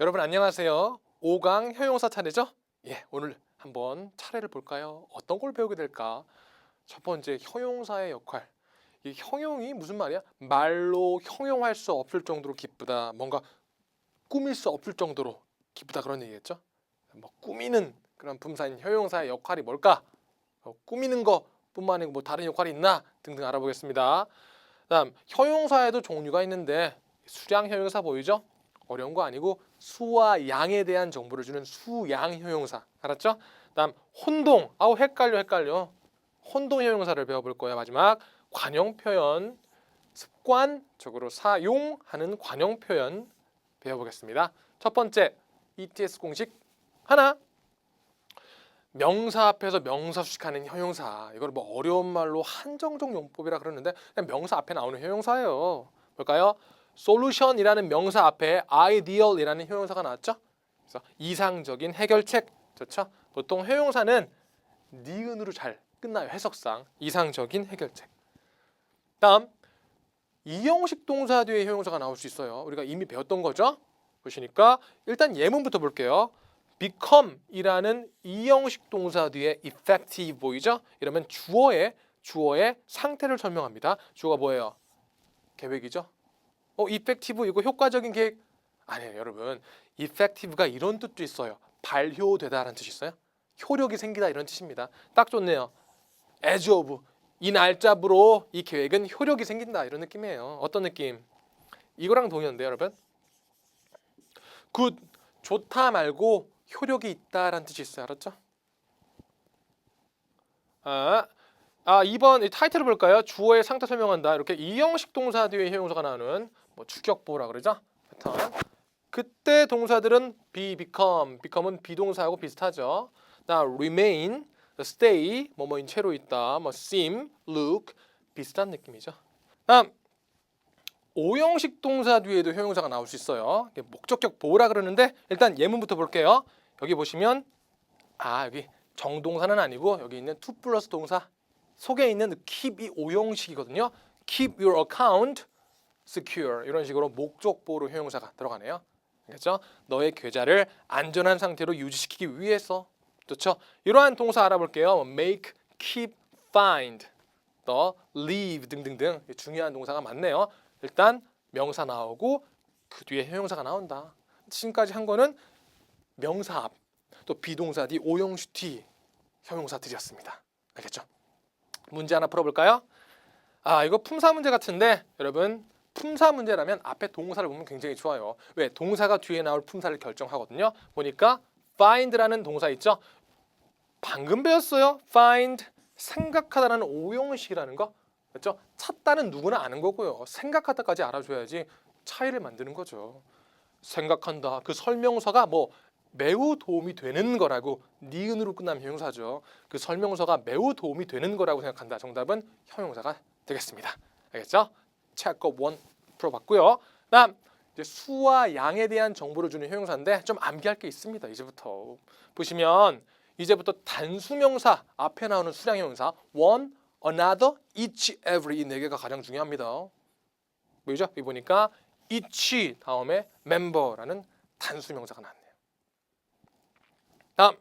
여러분 안녕하세요. 5강 효용사 차례죠? 예, 오늘 한번 차례를 볼까요? 어떤 걸 배우게 될까? 첫 번째 효용사의 역할. 이 형용이 무슨 말이야? 말로 형용할 수 없을 정도로 기쁘다. 뭔가 꾸밀 수 없을 정도로 기쁘다 그런 얘기겠죠? 뭐 꾸미는 그런 품사인 효용사의 역할이 뭘까? 어, 꾸미는 것뿐만 아니고 뭐 다른 역할이 있나 등등 알아보겠습니다. 그다음 효용사에도 종류가 있는데 수량 효용사 보이죠? 어려운 거 아니고 수와 양에 대한 정보를 주는 수양 효용사 알았죠? 그다음 혼동 아우 헷갈려 헷갈려 혼동 효용사를 배워볼 거야 마지막 관용 표현 습관적으로 사용하는 관용 표현 배워보겠습니다. 첫 번째 ETS 공식 하나 명사 앞에서 명사 수식하는 효용사 이걸 뭐 어려운 말로 한정적 용법이라 그러는데 그냥 명사 앞에 나오는 효용사예요. 볼까요? Solution이라는 명사 앞에 ideal이라는 효용사가 나왔죠. 그래서 이상적인 해결책 좋죠. 보통 효용사는 니은으로 잘 끝나요. 해석상 이상적인 해결책. 다음 이형식 동사 뒤에 효용사가 나올 수 있어요. 우리가 이미 배웠던 거죠. 보시니까 일단 예문부터 볼게요. become이라는 이형식 동사 뒤에 effective 보이죠? 이러면 주어의 주어의 상태를 설명합니다. 주어가 뭐예요? 계획이죠. 어, effective 이거 효과적인 계획 아니에요, 여러분. effective가 이런 뜻도 있어요. 발효되다라는 뜻이 있어요. 효력이 생기다 이런 뜻입니다. 딱 좋네요. as of 이 날짜부로 이 계획은 효력이 생긴다 이런 느낌이에요. 어떤 느낌? 이거랑 동의한데 여러분. 굿 좋다 말고 효력이 있다라는 뜻이 있어요. 알았죠? 아, 아 2번 이 타이틀을 볼까요? 주어의 상태 설명한다. 이렇게 이형식 동사 뒤에 효용사가 나오는 뭐 주격보라 그러죠? 패턴. 그때 동사들은 be, become, become은 비동사하고 비슷하죠. 나 remain, stay, 뭐뭐인 채로 있다, 뭐 seem, look 비슷한 느낌이죠. 다음 오형식 동사 뒤에도 효용사가 나올 수 있어요. 목적격 보호라 그러는데 일단 예문부터 볼게요. 여기 보시면 아 여기 정동사는 아니고 여기 있는 to 플러스 동사 속에 있는 keep이 오형식이거든요. keep your account secure 이런 식으로 목적 보호로 효용사가 들어가네요. 알겠죠? 너의 계좌를 안전한 상태로 유지시키기 위해서 좋죠? 이러한 동사 알아볼게요. 뭐 make, keep, find, 더 leave 등등등 중요한 동사가 많네요. 일단 명사 나오고 그 뒤에 효용사가 나온다. 지금까지 한 거는 명사 앞, 또 비동사 뒤, 오형식 뒤 효용사들이었습니다. 알겠죠? 문제 하나 풀어볼까요? 아 이거 품사 문제 같은데 여러분 품사 문제라면 앞에 동사를 보면 굉장히 좋아요. 왜? 동사가 뒤에 나올 품사를 결정하거든요. 보니까 find라는 동사 있죠? 방금 배웠어요. find 생각하다라는 오형식이라는 거. 그렇죠? 찾다는 누구나 아는 거고요. 생각하다까지 알아줘야지 차이를 만드는 거죠. 생각한다. 그 설명서가 뭐 매우 도움이 되는 거라고 니은으로 끝나면 형용사죠. 그 설명서가 매우 도움이 되는 거라고 생각한다. 정답은 형용사가 되겠습니다. 알겠죠? 체크업 원 풀어봤고요. 다음 이제 수와 양에 대한 정보를 주는 형용사인데 좀 암기할 게 있습니다. 이제부터 보시면 이제부터 단수명사 앞에 나오는 수량 형용사 one, another, each, every 이 네 개가 가장 중요합니다. 보이죠? 여기 보니까 each 다음에 member라는 단수명사가 나왔네요. 다음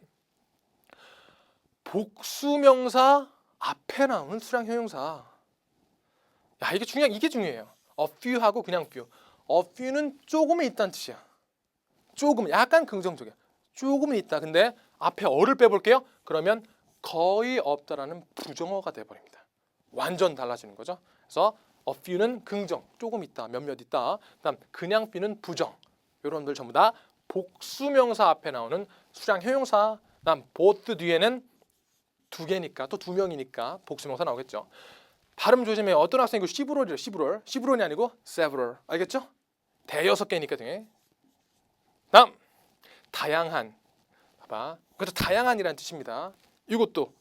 복수명사 앞에 나오는 수량 형용사. 야 이게 중요 이게 중요해요. a few하고 그냥 few. a few는 조금은 있다는 뜻이야. 조금 약간 긍정적이야. 조금은 있다. 근데 앞에 어를 빼볼게요. 그러면 거의 없다라는 부정어가 돼버립니다. 완전 달라지는 거죠. 그래서 a few는 긍정, 조금 있다, 몇몇 있다. 그다음 그냥 few는 부정. 이런 들 전부 다 복수명사 앞에 나오는 수량 형용사. 그다음 both 뒤에는 두 개니까 또 두 명이니까 복수명사 나오겠죠. 발음 조심해. 요 어떤 학생이 이거 시브롤이래. 시브롤. 시브롤이 아니고 several. 알겠죠? 대여섯 개니까 등에. 다음 다양한. 봐봐. 그것도 다양한이라는 뜻입니다. 이것도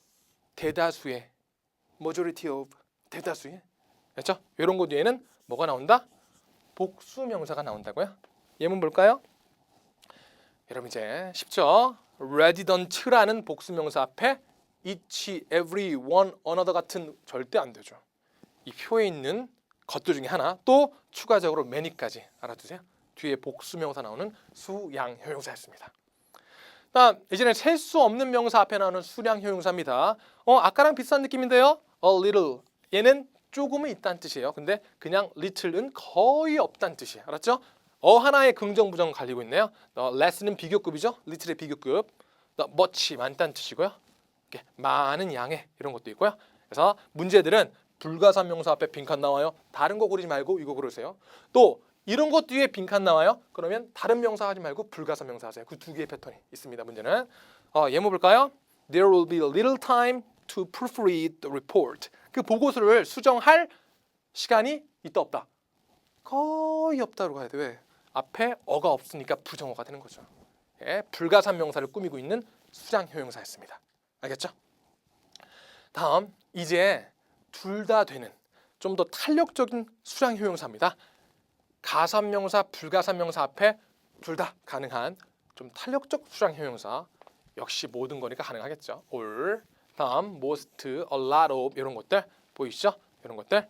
대다수의 majority of 대다수의 그렇죠? 이런 거 뒤에는 뭐가 나온다? 복수 명사가 나온다고요? 예문 볼까요? 여러분 이제 쉽죠? resident라는 복수 명사 앞에 each, every, one, another 같은 절대 안 되죠. 이 표에 있는 것들 중에 하나 또 추가적으로 many까지 알아두세요. 뒤에 복수명사 나오는 수량 형용사였습니다. 다음 이제는 셀 수 없는 명사 앞에 나오는 수량 형용사입니다. 어 아까랑 비슷한 느낌인데요. A little 얘는 조금은 있다는 뜻이에요. 근데 그냥 little은 거의 없다는 뜻이에요. 알았죠? 어 하나의 긍정 부정 갈리고 있네요. 어, less는 비교급이죠. little의 비교급. 더 much 많다는 뜻이고요. 이렇게 많은 양의 이런 것도 있고요. 그래서 문제들은 불가산 명사 앞에 빈칸 나와요. 다른 거 고르지 말고 이거 고르세요. 또 이런 것 뒤에 빈칸 나와요. 그러면 다른 명사 하지 말고 불가산 명사 하세요. 그 두 개의 패턴이 있습니다. 문제는 어, 예문 볼까요? There will be little time to proofread the report. 그 보고서를 수정할 시간이 있다 없다. 거의 없다로 가야 돼. 왜? 앞에 어가 없으니까 부정어가 되는 거죠. 예, 불가산 명사를 꾸미고 있는 수량 효용사였습니다. 알겠죠? 다음 이제 둘 다 되는 좀 더 탄력적인 수량 효용사입니다. 가산 명사, 불가산 명사 앞에 둘 다 가능한 좀 탄력적 수량 효용사 역시 모든 거니까 가능하겠죠. all 다음 most, a lot of 이런 것들 보이시죠? 이런 것들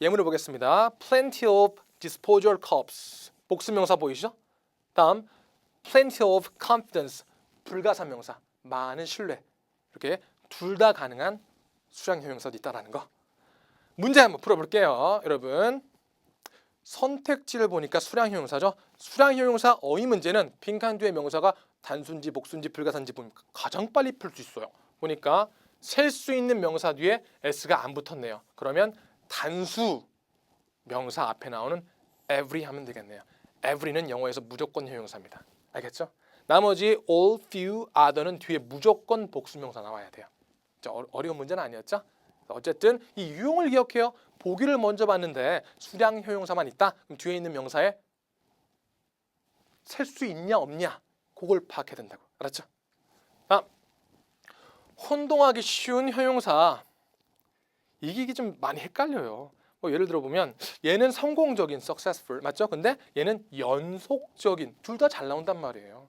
예문을 보겠습니다. plenty of disposal cups 복수명사 보이시죠? 다음 plenty of confidence 불가산 명사 많은 신뢰 이렇게 둘 다 가능한 수량 효용사도 있다라는 거. 문제 한번 풀어볼게요, 여러분. 선택지를 보니까 수량 효용사죠. 수량 효용사 어휘 문제는 빈칸 뒤에 명사가 단순지, 복순지, 불가산지 보면 가장 빨리 풀 수 있어요. 보니까 셀 수 있는 명사 뒤에 s가 안 붙었네요. 그러면 단수 명사 앞에 나오는 every 하면 되겠네요. every는 영어에서 무조건 효용사입니다. 알겠죠? 나머지 all, few, other는 뒤에 무조건 복수명사 나와야 돼요. 어려운 문제는 아니었죠? 어쨌든 이 유형을 기억해요. 보기를 먼저 봤는데 수량 효용사만 있다. 그럼 뒤에 있는 명사에 셀 수 있냐 없냐 그걸 파악해야 된다고. 알았죠? 다음 혼동하기 쉬운 효용사 이게 좀 많이 헷갈려요. 뭐 예를 들어 보면 얘는 성공적인 successful 맞죠? 근데 얘는 연속적인 둘 다 잘 나온단 말이에요.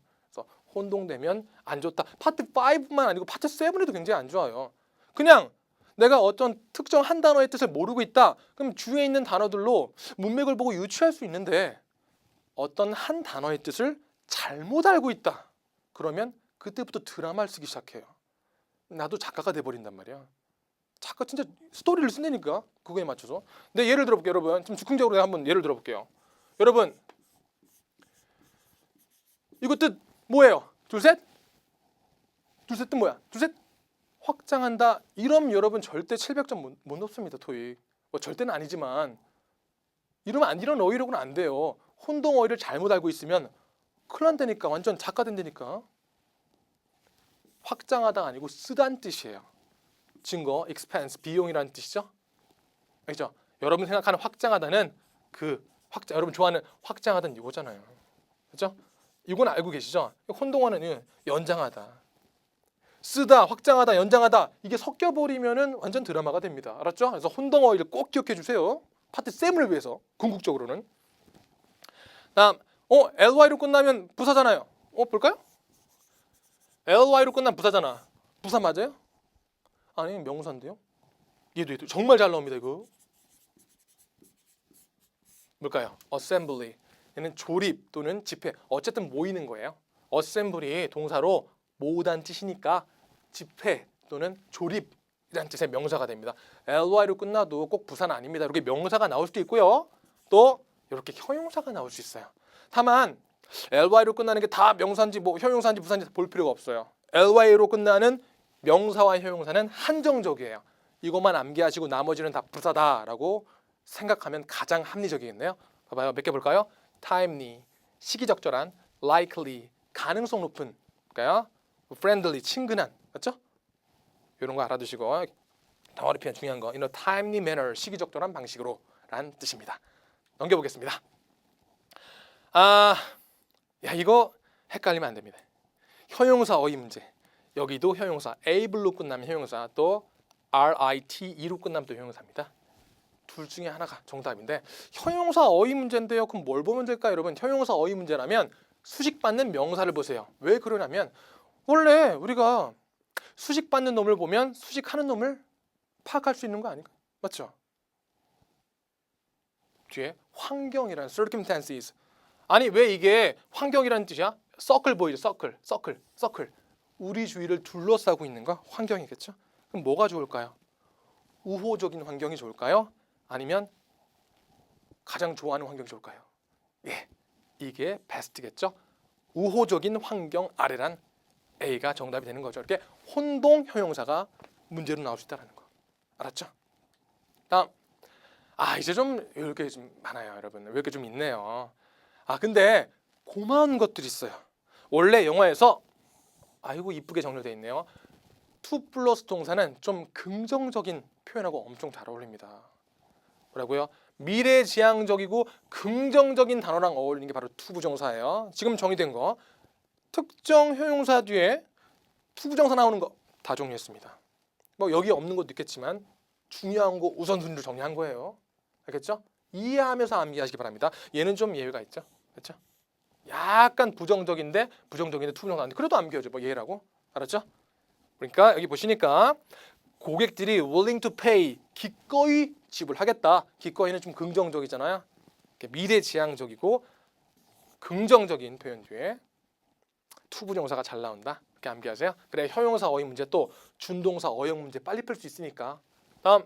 혼동되면 안 좋다. 파트 5만 아니고 파트 7에도 굉장히 안 좋아요. 그냥 내가 어떤 특정 한 단어의 뜻을 모르고 있다. 그럼 주위에 있는 단어들로 문맥을 보고 유추할 수 있는데 어떤 한 단어의 뜻을 잘못 알고 있다. 그러면 그때부터 드라마를 쓰기 시작해요. 나도 작가가 돼 버린단 말이야. 작가 진짜 스토리를 쓴다니까 그거에 맞춰서. 근데 예를 들어볼게요, 여러분. 좀 즉흥적으로 한번 예를 들어볼게요. 여러분, 뜻 뭐예요? 둘 셋? 둘셋뜻 뭐야? 둘 셋? 확장한다. 이러면 여러분 절대 700점 못, 못 넣습니다. 토익. 뭐 절대는 아니지만 이러면 안 이런 어휘력은 안 돼요. 혼동 어휘를 잘못 알고 있으면 큰일 난다니까. 완전 작가 된다니까. 확장하다 아니고 쓰단 뜻이에요. 증거, expense, 비용이라는 뜻이죠. 알죠? 여러분 생각하는 확장하다는 그 확장 여러분 좋아하는 확장하다는 이거잖아요. 그렇죠? 이건 알고 계시죠? 혼동하는 연장하다. 쓰다, 확장하다, 연장하다 이게 섞여 버리면은 완전 드라마가 됩니다. 알았죠? 그래서 혼동어휘를 꼭 기억해 주세요. 파트 쌤을 위해서 궁극적으로는. 다음, 어 ly로 끝나면 부사잖아요. 어 볼까요? ly로 끝난 부사잖아. 부사 맞아요? 아니 명사인데요. 얘도 얘도 정말 잘 나옵니다 이거. 뭘까요? assembly. 얘는 조립 또는 집회. 어쨌든 모이는 거예요. assembly 동사로 모으다는 뜻이니까 집회 또는 조립이라는 뜻의 명사가 됩니다. ly로 끝나도 꼭 부사는 아닙니다. 이렇게 명사가 나올 수도 있고요. 또 이렇게 형용사가 나올 수 있어요. 다만 ly로 끝나는 게 다 명사인지 뭐 형용사인지 부사인지 볼 필요가 없어요. ly로 끝나는 명사와 형용사는 한정적이에요. 이것만 암기하시고 나머지는 다 부사다라고 생각하면 가장 합리적이겠네요. 봐봐요. 몇 개 볼까요? Timely, 시기적절한, likely, 가능성 높은, 그러니까요. friendly, 친근한, 맞죠? 이런 거 알아두시고 덩어리 표현 중요한 거, in a timely manner, 시기적절한 방식으로 라는 뜻입니다. 넘겨보겠습니다. 아, 야 이거 헷갈리면 안 됩니다. 형용사 어휘 문제. 여기도 형용사 able로 끝나면 형용사 또 rite로 끝나면 또 형용사입니다. 둘 중에 하나가 정답인데 형용사 어휘 문제인데요. 그럼 뭘 보면 될까요, 여러분? 형용사 어휘 문제라면 수식받는 명사를 보세요. 왜 그러냐면 원래 우리가 수식받는 놈을 보면 수식하는 놈을 파악할 수 있는 거 아닌가? 맞죠? 뒤에 환경이라는 circumstances 아니 왜 이게 환경이라는 뜻이야? 서클 보이죠? 서클, 서클, 서클. 우리 주위를 둘러싸고 있는 거 환경이겠죠? 그럼 뭐가 좋을까요? 우호적인 환경이 좋을까요? 아니면 가장 좋아하는 환경이 좋을까요? 예, 이게 베스트겠죠? 우호적인 환경 아래란 A가 정답이 되는 거죠. 이렇게 혼동 형용사가 문제로 나올 수 있다는 거. 알았죠? 다음. 아 이제 좀 이렇게 좀 많아요, 여러분. 왜 이렇게 좀 있네요. 아 근데 고마운 것들이 있어요. 원래 영화에서 아이고 이쁘게 정렬되어 있네요. 투 플러스 동사는 좀 긍정적인 표현하고 엄청 잘 어울립니다. 뭐라고요? 미래지향적이고 긍정적인 단어랑 어울리는 게 바로 투 부정사예요. 지금 정의된 거 특정 형용사 뒤에 투 부정사 나오는 거 다 정리했습니다. 뭐 여기 없는 것도 있겠지만 중요한 거 우선순위로 정리한 거예요. 알겠죠? 이해하면서 암기하시기 바랍니다. 얘는 좀 예외가 있죠. 그렇죠? 약간 부정적인데 부정적인데 투부정사인데 그래도 암기하죠. 뭐 얘라고 알았죠? 그러니까 여기 보시니까 고객들이 willing to pay 기꺼이 지불하겠다. 기꺼이는 좀 긍정적이잖아요. 미래지향적이고 긍정적인 표현 뒤에 투부정사가 잘 나온다. 이렇게 암기하세요. 그래 형용사 어휘 문제 또 준동사 어용 문제 빨리 풀 수 있으니까. 다음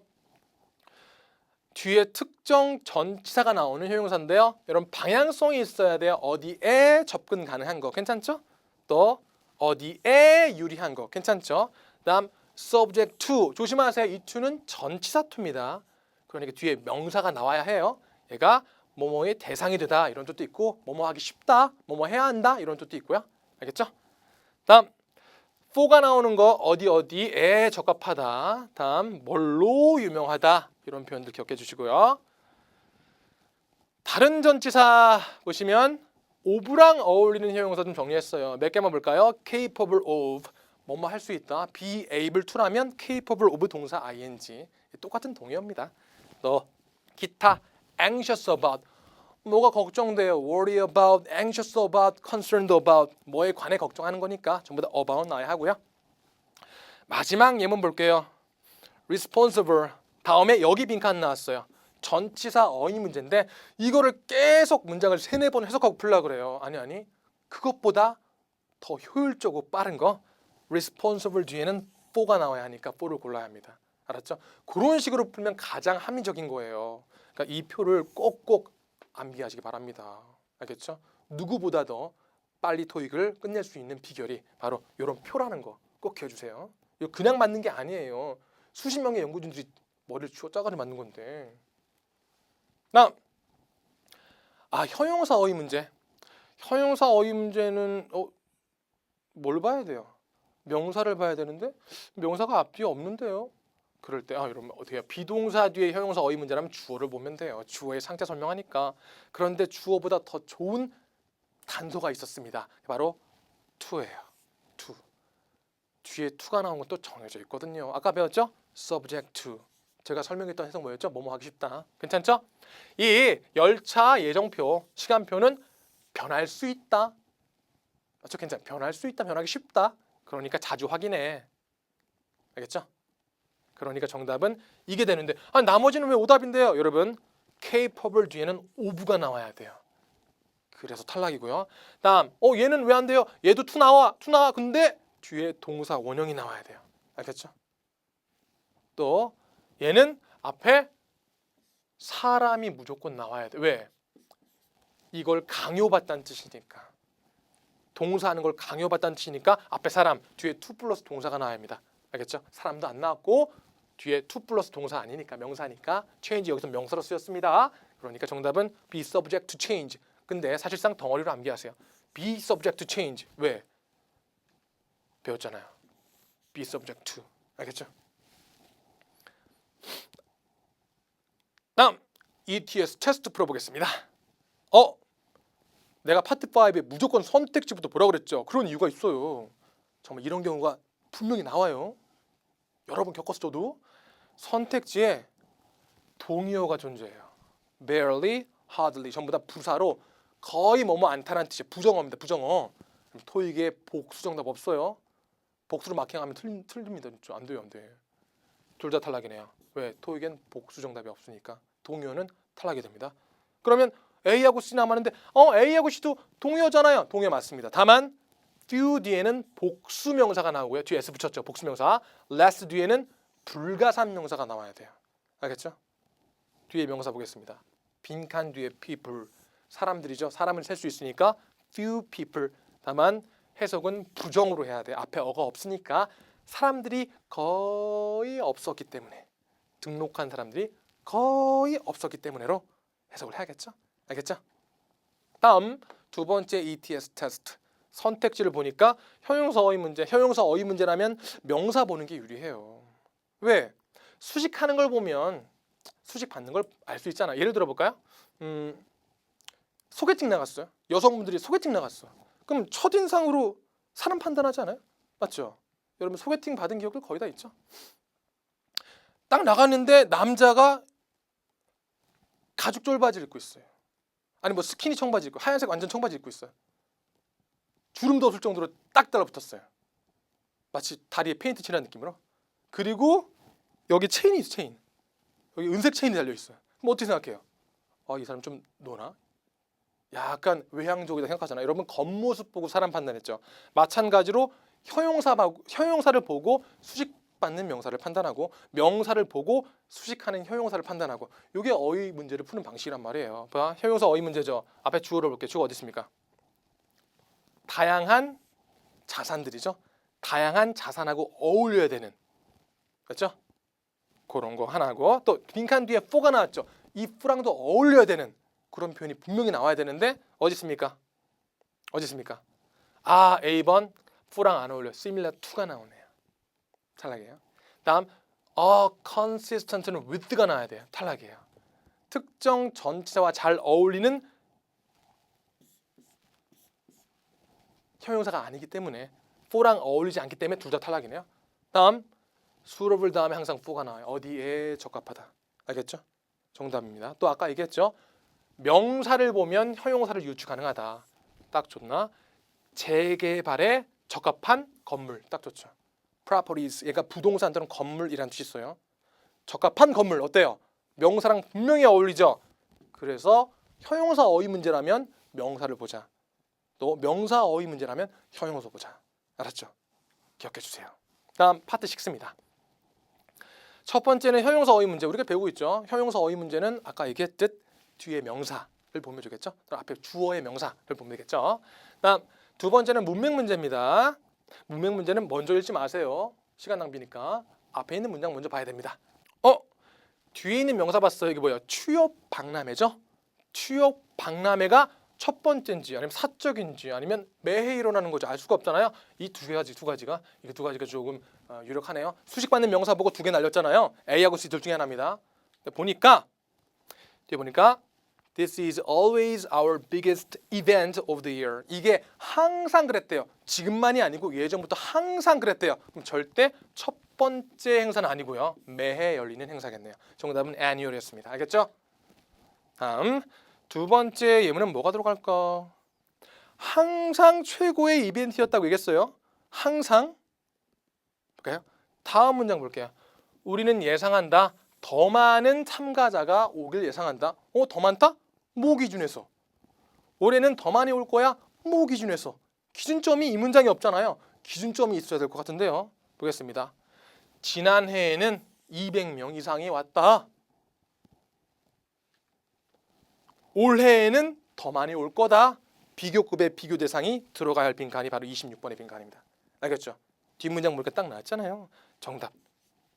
뒤에 특정 전치사가 나오는 형용사인데요. 여러분 방향성이 있어야 돼요. 어디에 접근 가능한 거 괜찮죠? 또 어디에 유리한 거 괜찮죠? 다음 subject to 조심하세요. 이 to는 전치사 to입니다. 그러니까 뒤에 명사가 나와야 해요. 얘가 뭐뭐의 대상이 되다 이런 뜻도 있고 뭐뭐 하기 쉽다, 뭐뭐 해야 한다 이런 뜻도 있고요. 알겠죠? 다음 for가 나오는 거 어디 어디에 적합하다. 다음 뭘로 유명하다 이런 표현들 기억해 주시고요. 다른 전치사 보시면 of랑 어울리는 형용사 좀 정리했어요. 몇 개만 볼까요? capable of 뭐뭐 할 수 있다. be able to라면 capable of 동사 ing 똑같은 동의어입니다. 또 기타 anxious about 뭐가 걱정돼요. worry about, anxious about, concerned about 뭐에 관해 걱정하는 거니까 전부 다 about 나야 하고요. 마지막 예문 볼게요. responsible 다음에 여기 빈칸 나왔어요. 전치사 어휘 문제인데 이거를 계속 문장을 세네 번 해석하고 풀라 그래요. 아니 아니 그것보다 더 효율적으로 빠른 거 responsible 뒤에는 for가 나와야 하니까 for를 골라야 합니다. 알았죠? 그런 식으로 풀면 가장 합리적인 거예요. 그러니까 이 표를 꼭꼭 암기하시기 바랍니다. 알겠죠? 누구보다 더 빨리 토익을 끝낼 수 있는 비결이 바로 이런 표라는 거 꼭 기억해주세요. 이거 그냥 맞는 게 아니에요. 수십 명의 연구진들이 머리를 쥐어 짜가지고 만든 건데. 나, 아 형용사 어휘 문제. 형용사 어휘 문제는 어, 뭘 봐야 돼요? 명사를 봐야 되는데 명사가 앞뒤에 없는데요. 그럴 때아 여러분 어떻게 해요? 비동사 뒤에 형용사 어휘 문제라면 주어를 보면 돼요. 주어의 상태 설명하니까. 그런데 주어보다 더 좋은 단서가 있었습니다. 바로 to예요. to. 뒤에 to가 나온 것도 정해져 있거든요. 아까 배웠죠? subject to. 제가 설명했던 해석 뭐였죠? 뭐뭐 하기 쉽다. 괜찮죠? 이 열차 예정표, 시간표는 변할 수 있다. 맞죠? 괜찮아. 변할 수 있다. 변하기 쉽다. 그러니까 자주 확인해. 알겠죠? 그러니까 정답은 이게 되는데 아 나머지는 왜 오답인데요? 여러분 capable 뒤에는 of가 나와야 돼요. 그래서 탈락이고요. 다음 어 얘는 왜 안 돼요? 얘도 to 나와 to 나와 근데 뒤에 동사 원형이 나와야 돼요. 알겠죠? 또 얘는 앞에 사람이 무조건 나와야 돼. 왜? 이걸 강요받다는 뜻이니까. 동사하는 걸 강요받다는 뜻이니까 앞에 사람 뒤에 to 플러스 동사가 나와야 합니다. 알겠죠? 사람도 안 나왔고 뒤에 to 플러스 동사 아니니까 명사니까 change 여기서 명사로 쓰였습니다. 그러니까 정답은 be subject to change. 근데 사실상 덩어리로 암기하세요. be subject to change. 왜? 배웠잖아요. be subject to. 알겠죠? 다음 ETS 테스트 풀어보겠습니다. 어? 내가 파트 5에 무조건 선택지부터 보라 그랬죠. 그런 이유가 있어요. 정말 이런 경우가 분명히 나와요. 여러분 겪었을 저도 선택지에 동의어가 존재해요. barely, hardly 전부 다 부사로 거의 뭐뭐 않다는 뜻이에요. 부정어입니다. 부정어. 토익에 복수 정답 없어요. 복수로 마킹하면 틀, 틀립니다. 안 돼요, 안 돼. 둘 다 탈락이네요. 왜? 토익엔 복수 정답이 없으니까 동의어는 탈락이 됩니다. 그러면 A하고 C 남았는데 어 A하고 C도 동의어잖아요. 동의어 맞습니다. 다만 few 뒤에는 복수 명사가 나오고요. 뒤에 s 붙였죠. 복수 명사. less 뒤에는 불가산 명사가 나와야 돼요. 알겠죠? 뒤에 명사 보겠습니다. 빈칸 뒤에 people 사람들이죠. 사람을 셀 수 있으니까 few people. 다만 해석은 부정으로 해야 돼. 앞에 어가 없으니까 사람들이 거의 없었기 때문에 등록한 사람들이 거의 없었기 때문에로 해석을 해야겠죠. 알겠죠? 다음 두 번째 ETS 테스트 선택지를 보니까 형용사 어휘 문제, 형용사 어휘 문제라면 명사 보는 게 유리해요. 왜? 수식하는 걸 보면 수식 받는 걸 알 수 있잖아. 예를 들어 볼까요? 음, 소개팅 나갔어요. 여성분들이 소개팅 나갔어. 그럼 첫인상으로 사람 판단하지 않아요? 맞죠? 여러분 소개팅 받은 기억들 거의 다 있죠? 딱 나갔는데 남자가 가죽 쫄바지를 입고 있어요. 아니 뭐 스키니 청바지 입고 하얀색 완전 청바지 입고 있어요. 주름도 없을 정도로 딱 달라붙었어요. 마치 다리에 페인트 칠한 느낌으로. 그리고 여기 체인이 있어 체인. 여기 은색 체인이 달려 있어요. 그럼 어떻게 생각해요? 아 이 사람 좀 노나? 약간 외향적이다 생각하잖아요. 여러분 겉모습 보고 사람 판단했죠. 마찬가지로 형용사 봐- 형용사를 보고 수식 받는 명사를 판단하고 명사를 보고 수식하는 형용사를 판단하고 이게 어휘 문제를 푸는 방식이란 말이에요. 봐, 형용사 어휘 문제죠. 앞에 주어를 볼게요. 주어 어디 있습니까? 다양한 자산들이죠. 다양한 자산하고 어울려야 되는 그렇죠? 그런 거 하나고 또 빈칸 뒤에 for가 나왔죠. 이 for랑도 어울려야 되는 그런 표현이 분명히 나와야 되는데 어디 있습니까? 어디 있습니까? 아 A번 for랑 안 어울려. similar to가 나오네요. 탈락이에요. 다음 a consistent는 with가 나와야 돼요. 탈락이에요. 특정 전치사와 잘 어울리는 형용사가 아니기 때문에 for랑 어울리지 않기 때문에 둘 다 탈락이네요. 다음 수업을 다음에 항상 for가 나와요. 어디에 적합하다. 알겠죠? 정답입니다. 또 아까 얘기했죠. 명사를 보면 형용사를 유추 가능하다. 딱 좋나? 재개발에 적합한 건물. 딱 좋죠. Properties. 얘가 부동산 또는 건물이라는 뜻이 있어요. 적합한 건물 어때요? 명사랑 분명히 어울리죠. 그래서 형용사 어휘 문제라면 명사를 보자. 또 명사 어휘 문제라면 형용사 보자. 알았죠? 기억해 주세요. 다음 파트 6입니다. 첫 번째는 형용사 어휘 문제 우리가 배우고 있죠. 형용사 어휘 문제는 아까 얘기했듯 뒤에 명사를 보면 되겠죠. 앞에 주어의 명사를 보면 되겠죠. 다음 두 번째는 문맥 문제입니다. 문맥 문제는 먼저 읽지 마세요. 시간 낭비니까 앞에 있는 문장 먼저 봐야 됩니다. 어 뒤에 있는 명사 봤어요. 이게 뭐예요? 취업 박람회죠. 취업 박람회가 첫 번째인지 아니면 사적인지 아니면 매해 일어나는 거죠. 알 수가 없잖아요. 이 두 가지 두 가지가 이게 두 가지가 조금 어, 유력하네요. 수식 받는 명사 보고 두 개 날렸잖아요. A하고 C 둘 중에 하나입니다. 보니까 뒤에 보니까 This is always our biggest event of the year. 이게 항상 그랬대요. 지금만이 아니고 예전부터 항상 그랬대요. 그럼 절대 첫 번째 행사는 아니고요. 매해 열리는 행사겠네요. 정답은 annual이었습니다. 알겠죠? 다음 두 번째 예문은 뭐가 들어갈까? 항상 최고의 이벤트였다고 얘기했어요. 항상 볼까요? 다음 문장 볼게요. 우리는 예상한다. 더 많은 참가자가 오길 예상한다. 어, 더 많다? 뭐 기준에서? 올해는 더 많이 올 거야? 뭐 기준에서? 기준점이 이 문장에 없잖아요. 기준점이 있어야 될 것 같은데요. 보겠습니다. 지난해에는 200명 이상이 왔다. 올해에는 더 많이 올 거다. 비교급의 비교 대상이 들어가야 할 빈칸이 바로 26번의 빈칸입니다. 알겠죠? 뒷문장 보니까 딱 나왔잖아요. 정답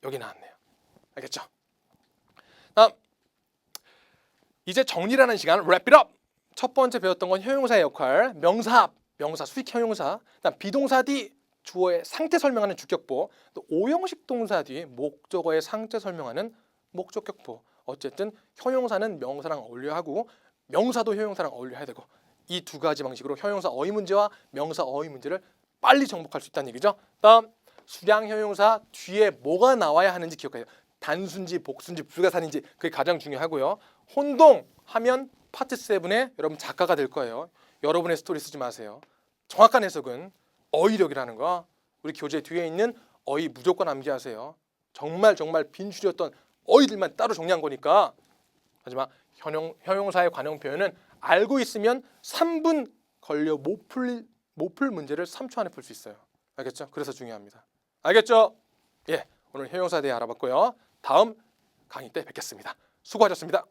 여기 나왔네요. 알겠죠? 다음 이제 정리라는 시간 it up. 첫 번째 배웠던 건 형용사의 역할, 명사, 명사, 수익 형용사, 그다음 비동사 뒤 주어의 상태 설명하는 주격보, 또 오형식 동사 뒤 목적어의 상태 설명하는 목적격보. 어쨌든 형용사는 명사랑 어울려 하고 명사도 형용사랑 어울려야 되고 이 두 가지 방식으로 형용사 어휘 문제와 명사 어휘 문제를 빨리 정복할 수 있다는 얘기죠. 다음 수량 형용사 뒤에 뭐가 나와야 하는지 기억해요. 단순지 복순지 불가산인지 그게 가장 중요하고요. 혼동 하면 파트 7의 여러분 작가가 될 거예요. 여러분의 스토리 쓰지 마세요. 정확한 해석은 어휘력이라는 거 우리 교재 뒤에 있는 어휘 무조건 암기하세요. 정말 정말 빈줄이었던 어휘들만 따로 정리한 거니까 하지만 현용, 현용사의 관용 표현은 알고 있으면 3분 걸려 못 풀 못 풀 문제를 3초 안에 풀 수 있어요. 알겠죠? 그래서 중요합니다. 알겠죠? 예, 오늘 현용사에 대해 알아봤고요. 다음 강의 때 뵙겠습니다. 수고하셨습니다.